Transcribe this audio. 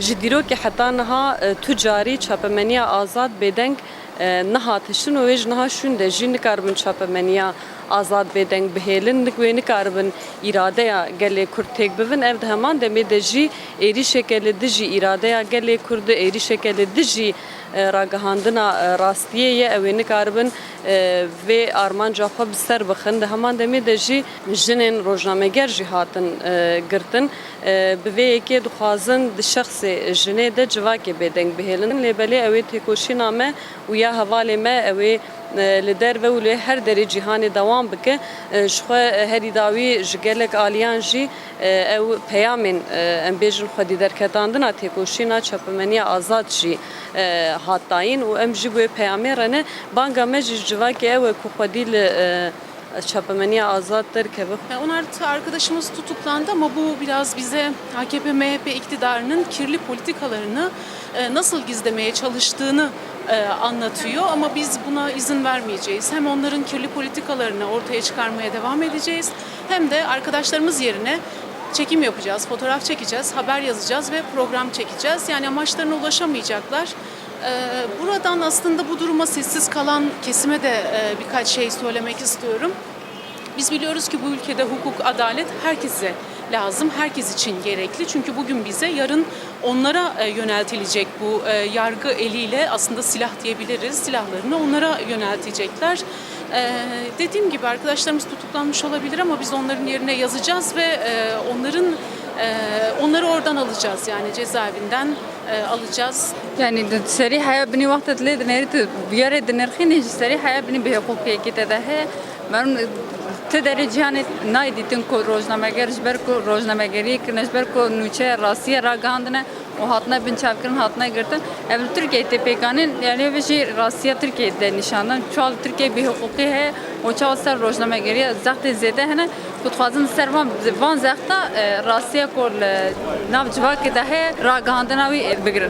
ji dîrokê heta niha e, tu carî çapemeniya azad bêdeng e, nihatişin û wê ji niha şûn de. Jî nikaribin çapemeniya azad bêdeng bihêlin nik wê nikaribin îradeya gelê Kurd têk bibin ev di heman demê de jî êrîşeke li dijî îradeya gelê Kurd êrîşeke li dijî e, ragihandina e, rastiyê ye ew ê nikaribin e, vê armanca xwe bi ser bixin. Di heman demê de jî jinên rojnameger jî girtin. Bi vê yekê dixwazin di şexsê de civakê bêdeng bihêlin lêbelê ew ê têkoşîna me û ya hevalê me ew li derve û lê her derê cîhanê dewam bike e, ji xwe herî dawî ji gelek aliyan jî e, ew peyamên e, em bêjin xwedî derketandina têkoşîna çapemeniya azad jî e, hatayîn û em jî bu peyamê re ne banga me jî civakê ew e ku xwedî li e, çapemeniya azad derkeve Yani 16 arkadaşımız tutuklandı ama bu biraz bize AKP MHP iktidarının kirli politikalarını e, nasıl gizlemeye çalıştığını e, anlatıyor ama biz buna izin vermeyeceğiz. Hem onların kirli politikalarını ortaya çıkarmaya devam edeceğiz hem de arkadaşlarımız yerine çekim yapacağız, fotoğraf çekeceğiz, haber yazacağız ve program çekeceğiz. Yani amaçlarına ulaşamayacaklar. E, Buradan aslında bu duruma sessiz kalan kesime de e, birkaç şey söylemek istiyorum. Biz biliyoruz ki bu ülkede hukuk, adalet herkese lazım, herkes için gerekli. Çünkü bugün bize, yarın onlara e, yöneltilecek bu e, yargı eliyle aslında silah diyebiliriz. Silahlarını onlara yöneltecekler. E, dediğim gibi arkadaşlarımız tutuklanmış olabilir ama biz onların yerine yazacağız ve onların onları oradan alacağız yani cezaevinden alacağız. Yani seri haya bini vakit le dineri tu biyare dinerxini seri haya bini bi hukuki de te dere cihane nay ditin ko roznameger jber ko roznamegeri kinesber ko nuçe rasiye ra gandne o hatna bin çavkın hatna girtin ev Türkiye tepekanin yani ve şey rasiye Türkiye'de nişandan çal Türkiye bi hukuki he o çal ser roznamegeri zahte zede hene kutfazın servan van zahta rasiye kol nav civak de he ra gandna vi bigirin